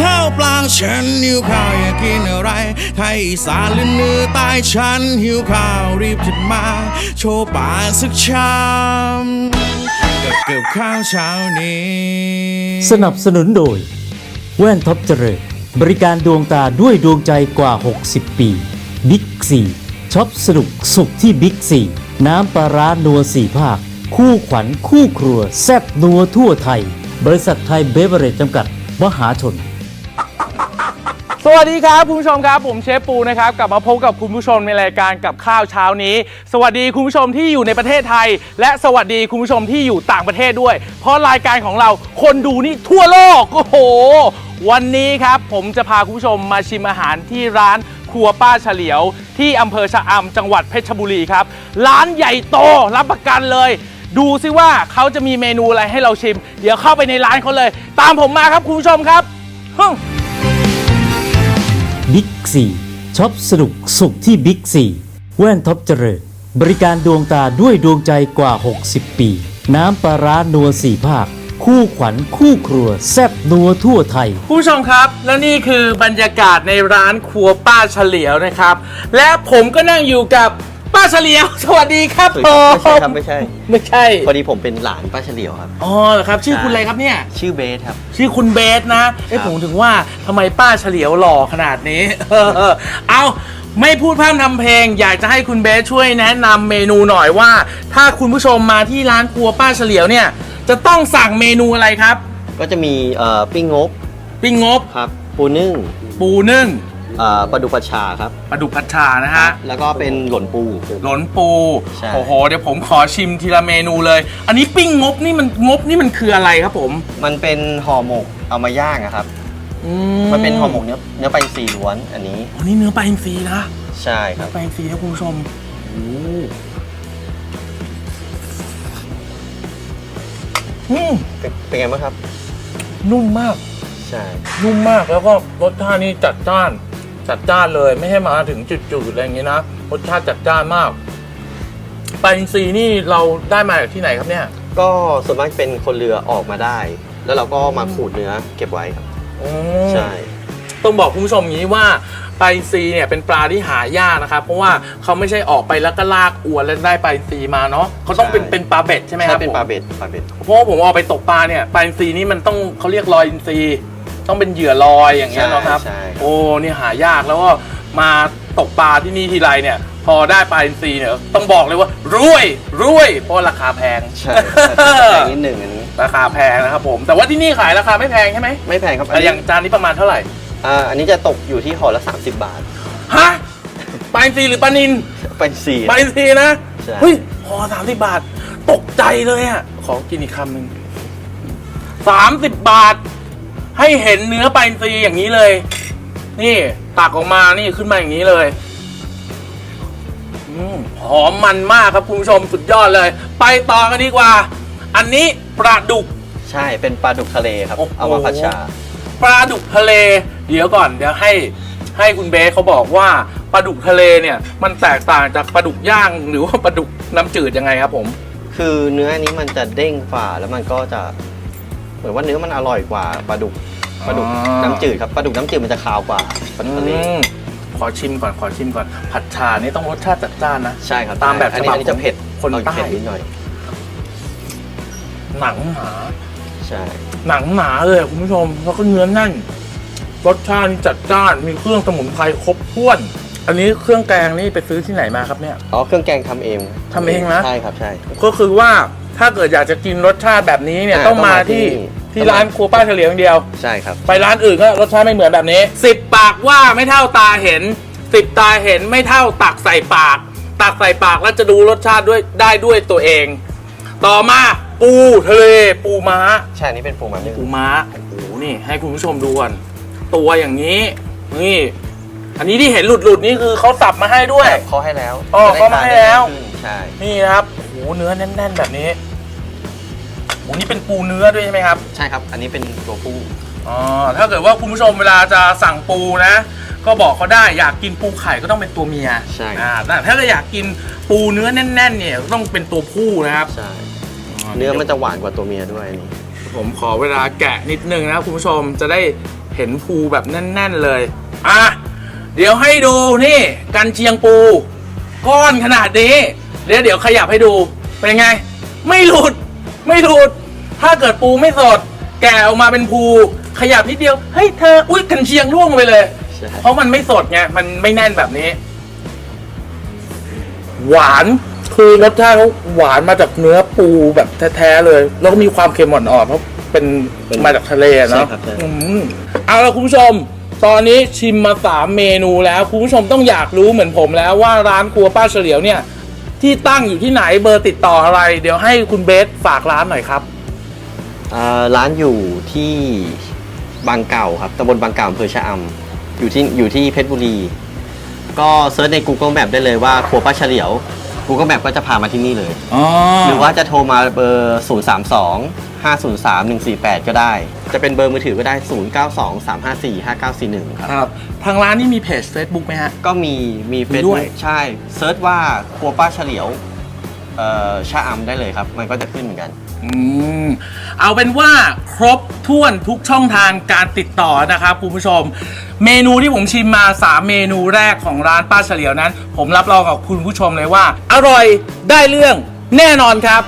ข้าวปลางฉันหิวข้าวอยากกินอะไร ไทยอีสานหรือเหนือใต้ฉันหิวข้าวรีบจัดมา โชว์ป่าสักชามกับกับข้าวเช้านี้ สนับสนุนโดย แว่นท็อปเจริญบริการดวงตาด้วยดวงใจกว่า 60 ปีบิ๊กซีช็อปสนุกสุขที่บิ๊กซีน้ำปลาร้านัวสี่ภาค คู่ขวัญคู่ครัว แซ่บนัวทั่วไทย บริษัทไทยเบเวอร์เรจจำกัด มหาชน สวัสดีครับคุณผู้ชมครับ ผมเชฟปูนะครับกลับมาพบกับคุณผู้ชมในรายการกับข้าวเช้านี้ สวัสดีคุณผู้ชมที่อยู่ในประเทศไทย และสวัสดีคุณผู้ชมที่อยู่ต่างประเทศด้วย เพราะรายการของเราคนดูนี่ทั่วโลกโอ้โห วันนี้ครับผมจะพาคุณผู้ชมมาชิมอาหารที่ร้านครัวป้าเฉลียว ที่อำเภอชะอำจังหวัดเพชรบุรีครับร้านใหญ่โตรับประกันเลย ดูซิว่าเขาจะมีเมนูอะไรให้เราชิม เดี๋ยวเข้าไปในร้านเขาเลย ตามผมมาครับคุณผู้ชมครับฮึ่ บิ๊กซีช็อปสนุกสุขที่บิ๊กซีแว่นท็อปเจริญบริการดวงตาด้วยดวงใจกว่า 60 ปี น้ำปลาร้านัวสี่ภาค คู่ขวัญคู่ครัว แซ่บนัวทั่วไทย ผู้ชมครับ และนี่คือบรรยากาศในร้านครัวป้าเฉลียวนะครับ และผมก็นั่งอยู่กับ ป้าเฉลียว สวัสดีครับไม่ผใช่มครับไม่ใช่ ไม่ใช่ พอดีผมเป็นหลานป้าเฉลียวครับ อ๋อเหรอครับ ชื่อคุณอะไรครับเนี่ย ชื่อเบสครับ ชื่อคุณเบสนะเอ้ครับ ผมถึงว่าทำไมป้าเฉลียวหล่อขนาดนี้เออเออเอาไม่พูดพร่ำทำเพลง อยากจะให้คุณเบสช่วยแนะนำเมนูหน่อยว่า ถ้าคุณผู้ชมมาที่ร้านครัวป้าเฉลียวเนี่ย จะต้องสั่งเมนูอะไรครับ ก็จะมีเอ่อปิ้งงบปิ้งงบ ครับปูนึ่งปูนึ่งเอ่อปลาดุกปลาชาครับปลาดุกผัดชานะฮะ แล้วก็เป็นหล่นปู หลนปู ใช่ โอ้โห เดี๋ยวผมขอชิมทีละเมนูเลย อันนี้ปิ้งงบนี่มันงบนี่มันคืออะไรครับผมมันเป็นห่อหมกเอามาย่างอะครับ อืมันเป็นห่อหมกเนื้อเนื้อปลาอินทรีล้วนอันนี้อันนี้เนื้อปลาอินทรีนะใช่ครับปลาอินทรีนะคุณผู้ชมโอ้อืมเป็นเป็นไงบ้างครับ นุ่มมาก ใช่ นุ่มมากแล้วก็รสชาตินี่จัดจ้าน จัดจ้านเลยไม่ให้มาถึงจุดๆอะไรอย่างงี้นะรสชาติจัดจ้านมากปลาอินทรีนี่เราได้มาจากที่ไหนครับเนี่ย ก็ส่วนมากเป็นคนเรือออกมาได้ แล้วเราก็มาขูดเนื้อเก็บไว้ครับอืมใช่ ต้องบอกคุณผู้ชมอย่างนี้ว่าปลาอินทรีเนี่ยเป็นปลาที่หายากนะครับ เพราะว่าเขาไม่ใช่ออกไปแล้วก็ลากอวนแล้วได้ปลาอินทรีมาเนาะเขาต้องเป็นใช่เป็นปลาเบ็ดใช่ไหมคใช่รับเป็นผมปลาเบ็ดปลาเบ็ดเพราะว่าผมออกไปตกปลาเนี่ยปลาอินทรีนี่มันต้องเขาเรียกลอยอินทรี ต้องเป็นเหยื่อลอยอย่างเงี้ยใช่เนาะครับใช่ โอ้เนี่ยหายากแล้วก็มาตกปลาที่นี่ทีไรเนี่ย พอได้ปลาอินทรีเนี่ยต้องบอกเลยว่ารวยรวยเพราะราคาแพง ใช่แพงนิดหนึ่งอันนี้ราคาแพงนะครับผม แต่ว่าที่นี่ขายราคาไม่แพงใช่ไหมไม่แพงครับแต่อย่างจานนี้ประมาณเท่าไหร่อ่าอันนี้จะตกอยู่ที่ห่อละ 30 บาท ฮะปลาอินทรีหรือปลานิน เป็นสี่ปลาอินทรีนะ ใช่ เฮ้ยพอสามสิบบาท ตกใจเลยอะ ขอกินอีกคำหนึ่งสามสิบบาท ให้เห็นเนื้อปลาอินทรีอย่างนี้เลย นี่ตักออกมานี่ขึ้นมาอย่างนี้เลยอืมหอมมันมากครับคุณผู้ชมสุดยอดเลย ไปต่อกันดีกว่า อันนี้ปลาดุก ใช่เป็นปลาดุกทะเลครับ โอ้โห เอามาผัดชา ปลาดุกทะเล เดี๋ยวก่อนเดี๋ยวให้ให้คุณเบสเขาบอกว่าปลาดุกทะเลเนี่ย มันแตกต่างจากปลาดุกย่างหรือว่าปลาดุกน้ำจืดยังไงครับผม คือเนื้อนี้มันจะเด้งฝ่าแล้วมันก็จะเห มือนว่าเนื้อมันอร่อยกว่าปลาดุกปลาดุกอ่าน้ำจืดครับปลาดุกน้ำจืดมันจะคาวกว่าปลาดุกทะเลอืมขอชิมก่อนขอชิมก่อน ผัดชานี่ต้องรสชาติจัดจ้านนะใช่ครับตามแบบอันนี้ฉบับอันนี้จะเผ็ดคนเราใต้เผ็ดนิดหน่อย หนังหนาใช่หนังหนาเลยคุณผู้ชมแล้วก็เนื้อแน่นรสชาตินี่จัดจ้านมีเครื่องสมุนไพรครบถ้วน อันนี้เครื่องแกงนี่ไปซื้อที่ไหนมาครับเนี่ยอ๋อเครื่องแกงทำเองทำเองนะใช่ครับใช่ ก็คือว่า ถ้าเกิดอยากจะกินรสชาติแบบนี้เนี่ยอ่าต้องมาต้องมาที่ที่นี่ที่ร้านครัวป้าเฉลียวอย่างเดียว ใช่ครับ ไปร้านอื่นก็รสชาติไม่เหมือนแบบนี้สิบปากว่าไม่เท่าตาเห็นสิบตาเห็นไม่เท่าตักใส่ปาก ตักใส่ปากแล้วจะดูรสชาติด้วยได้ด้วยตัวเอง ต่อมาปูทะเลปูม้า ใช่อันนี้เป็นปูมันนึ่งปูม้าโอ้โหนี่ ให้คุณผู้ชมดูก่อนตัวอย่างนี้ นี่ อันนี้ที่เห็นหลุดๆนี่คือเขาสับมาให้ด้วยเขาให้แล้วอ๋อจะได้เขามาให้แล้ว ทนได้ง่ายขึ้นใช่ นี่นะครับโอ้โหเนื้อแน่นๆ แบบนี้โอ้โหนี่เป็นปูเนื้อด้วยใช่ไหมครับ ใช่ครับ อันนี้เป็นตัวปูอ๋อถ้าเกิดว่าคุณผู้ชมเวลาจะสั่งปูนะ ก็บอกเขาได้อยากกินปูไข่ก็ต้องเป็นตัวเมียใช่อ่าแต่ถ้าเราอยากกินปูเนื้อแน่น ๆ เนี่ยต้องเป็นตัวผู้นะครับใช่เนื้อมันจะหวานกว่าตัวเมียด้วยอันนี้ผมขอเวลาแกะนิดนึงนะครับคุณผู้ชมจะได้เห็นภูแบบแน่น ๆ เลยอะเดี๋ยวให้ดูนี่ กันเชียงปู ก้อนขนาดนี้ เดี๋ยวเดี๋ยวขยับให้ดู เป็นไง ไม่หลุด ไม่หลุด ถ้าเกิดปูไม่สด แกะออกมาเป็นภูขยับนิดเดียว เฮ้ยเธอ อุ้ยกันเชียงร่วงไปเลย ใช่ เพราะมันไม่สดไง มันไม่แน่นแบบนี้ หวาน คือรสชาติเขาหวานมาจากเนื้อปูแบบแท้ๆเลย แล้วก็มีความเค็มอ่อนๆเพราะเป็นมาจากทะเลอะเนาะใช่ครับใช่ อืมเอาละคุณผู้ชม ตอนนี้ชิมมาสามเมนูแล้ว คุณผู้ชมต้องอยากรู้เหมือนผมแล้วว่าร้านครัวป้าเฉลียวเนี่ย ที่ตั้งอยู่ที่ไหนเบอร์ติดต่ออะไร เดี๋ยวให้คุณเบสฝากร้านหน่อยครับ อ่าร้านอยู่ที่บางเก่าครับตำบลบางเก่าอำเภอชะอำอยู่ที่อยู่ที่เพชรบุรี ก็เซิร์ชใน Google Map ได้เลยว่าครัวป้าเฉลียว Google Map ก็จะพามาที่นี่เลยอ๋อหรือว่าจะโทรมาเบอร์ 032 503 148 ก็ได้ จะเป็นเบอร์มือถือก็ได้ 092 354 5941 ครับ ครับทางร้านนี่มีเพจ Facebook ไหมฮะ ก็มีมีเฟซมีด้บุ๊วยกใช่เซิร์ชว่าครัวป้าเฉลียวเอ่อชะอำได้เลยครับ มันก็จะขึ้นเหมือนกัน อืมเอาเป็นว่าครบถ้วนทุกช่องทางการติดต่อนะครับคุณผู้ชม เมนูที่ผมชิมมา 3 เมนูแรกของร้านป้าเฉลียวนั้น ผมรับรองกับคุณผู้ชมเลยว่า อร่อยได้เรื่องแน่นอนครับ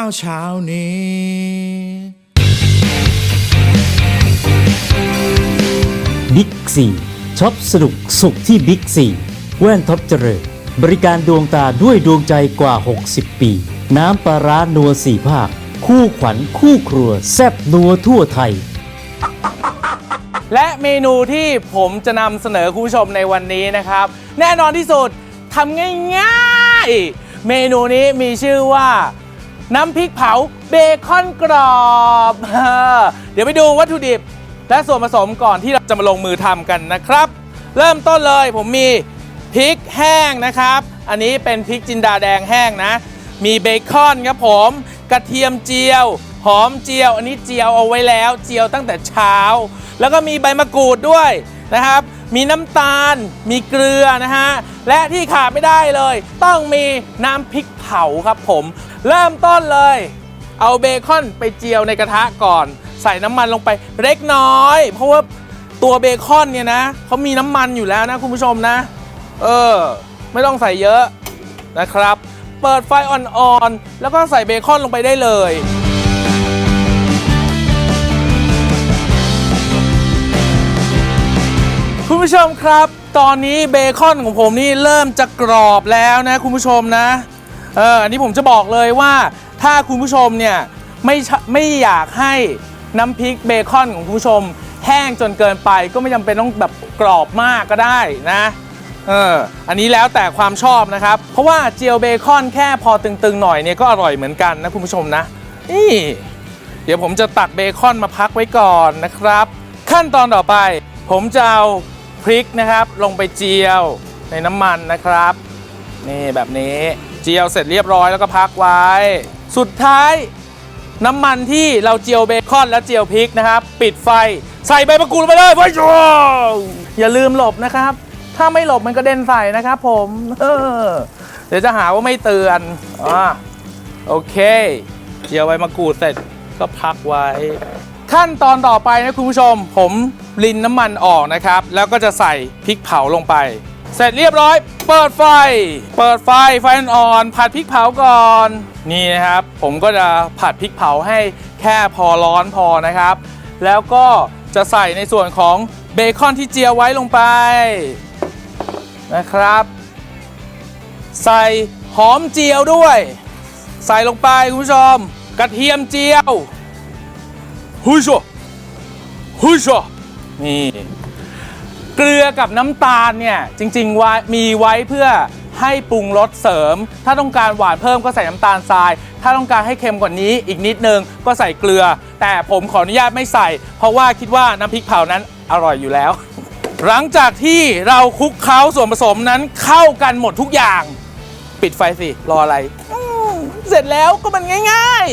าวเช้านี้บิ๊กซีช็อปสนุกสุขที่บิ๊กซีแว่นท็อปเจริญ บริการดวงตาด้วยดวงใจกว่า 60 ปี น้ำปลาร้านัวสี่ภาค คู่ขวัญคู่ครัว แซ่บนัวทั่วไทย และเมนูที่ผมจะนำเสนอคุณผู้ชมในวันนี้นะครับ แน่นอนที่สุดทำง่ายๆ เมนูนี้มีชื่อว่า น้ำพริกเผาเบคอนกรอบ เดี๋ยวไปดูวัตถุดิบ และส่วนผสมก่อนที่เราจะมาลงมือทำกันนะครับ เริ่มต้นเลยผมมีพริกแห้งนะครับ อันนี้เป็นพริกจินดาแดงแห้งนะ มีเบคอนครับผม กระเทียมเจียว หอมเจียว อันนี้เจียวเอาไว้แล้ว เจียวตั้งแต่เช้า แล้วก็มีใบมะกรูดด้วยนะครับ มีน้ำตาล มีเกลือนะฮะ และที่ขาดไม่ได้เลย ต้องมีน้ำพริกเผาครับผม เริ่มต้นเลย เอาเบคอนไปเจียวในกระทะก่อน ใส่น้ำมันลงไปเล็กน้อย เพราะว่าตัวเบคอนเนี่ยนะเขามีน้ำมันอยู่แล้วนะคุณผู้ชมนะ เออ ไม่ต้องใส่เยอะนะครับ เปิดไฟอ่อนๆ แล้วก็ใส่เบคอนลงไปได้เลยคุณผู้ชมครับ ตอนนี้เบคอนของผมนี่เริ่มจะกรอบแล้วนะคุณผู้ชมนะ เอออันนี้ผมจะบอกเลยว่าถ้าคุณผู้ชมเนี่ยไม่ไม่อยากให้น้ำพริกเบคอนของคุณผู้ชม แห้งจนเกินไปก็ไม่จำเป็นต้องแบบกรอบมากก็ได้นะเอออันนี้แล้วแต่ความชอบนะครับ เพราะว่าเจียวเบคอนแค่พอตึงๆหน่อยเนี่ยก็อร่อยเหมือนกันนะคุณผู้ชมนะนี่เดี๋ยวผมจะตักเบคอนมาพักไว้ก่อนนะครับ ขั้นตอนต่อไป ผมจะเอาพริกนะครับ ลงไปเจียวในน้ำมันนะครับ นี่แบบนี้ เจียวเสร็จเรียบร้อยแล้วก็พักไว้ สุดท้ายน้ำมันที่เราเจียวเบคอนและเจียวพริกนะครับ ปิดไฟใส่ใบมะกรูดไปเลยไว้ชัวอย่าลืมหลบนะครับ ถ้าไม่หลบมันกระเด็นใส่นะครับผมเออเดี๋ยวจะหาว่าไม่เตือนอ่าโอเค เจียวใบมะกรูดเสร็จก็พักไว้ ขั้นตอนต่อไปนะคุณผู้ชม ผมลินน้ำมันออกนะครับ แล้วก็จะใส่พริกเผาลงไป เสร็จเรียบร้อย เปิดไฟ เปิดไฟไฟอ่อนผัดพริกเผาก่อน นี่นะครับ ผมก็จะผัดพริกเผาให้แค่พอร้อนพอนะครับ แล้วก็จะใส่ในส่วนของเบคอนที่เจียวไว้ลงไปนะครับ ใส่หอมเจียวด้วย ใส่ลงไปคุณผู้ชม กระเทียมเจียวหุยโชหุยโชนี่ เกลือกับน้ำตาลเนี่ยจริงๆว่ามีไว้เพื่อให้ปรุงรสเสริม ถ้าต้องการหวานเพิ่มก็ใส่น้ำตาลทราย ถ้าต้องการให้เค็มกว่านี้อีกนิดนึงก็ใส่เกลือ แต่ผมขออนุญาตไม่ใส่ เพราะว่าคิดว่าน้ำพริกเผานั้นอร่อยอยู่แล้ว หลังจากที่เราคลุกเคล้าส่วนผสมนั้นเข้ากันหมดทุกอย่าง ปิดไฟสิรออะไร เสร็จแล้วก็มันง่าย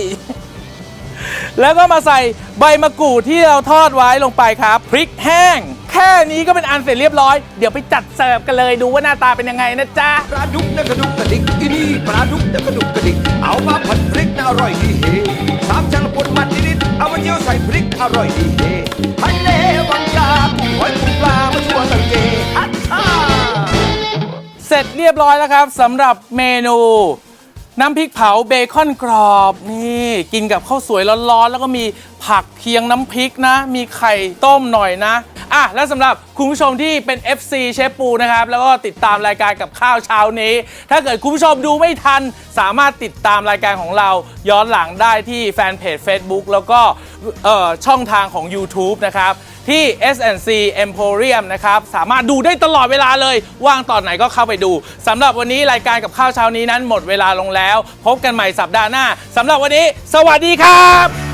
ๆ แล้วก็มาใส่ใบมะกรูดที่เราทอดไว้ลงไปครับพริกแห้ง ค่นี้ก็เป็นอันเสร็จเรียบร้อย เดี๋ยวไปจัดเสิร์ฟกันเลยดูว่าหน้าตาเป็นยังไงนะจ๊ะ ปลาดุกนะกระดุกกระดิกอีนี่ปลาดุกนะกระดุกกระดิกเอามาผัดพริกนะอร่อยดีเฮสามชั้นปนมันนิดๆเอามาเจียวใส่พริกอร่อยดีเฮทะเลวังกากุ้งหอยปูปลามาชั่วตังเกอัดท่าเสร็จเรียบร้อยแล้วครับสำหรับเมนู น้ำพริกเผาเบคอนกรอบนี่กินกับข้าวสวยร้อนๆแล้วก็มีผักเคียงน้ำพริกนะ มีไข่ต้มหน่อยนะ อะและสำหรับคุณผู้ชมที่เป็น FC เชฟปูนะครับ แล้วก็ติดตามรายการกับข้าวเช้านี้ ถ้าเกิดคุณผู้ชมดูไม่ทัน สามารถติดตามรายการของเราย้อนหลังได้ที่แฟนเพจ Facebook แล้วก็เอ่อช่องทางของ YouTube นะครับ ที่ S&C Emporium นะครับ สามารถดูได้ตลอดเวลาเลย ว่างตอนไหนก็เข้าไปดูสำหรับวันนี้รายการกับข้าวเช้านี้นั้นหมดเวลาลงแล้ว พบกันใหม่สัปดาห์หน้าสำหรับวันนี้ สวัสดีครับ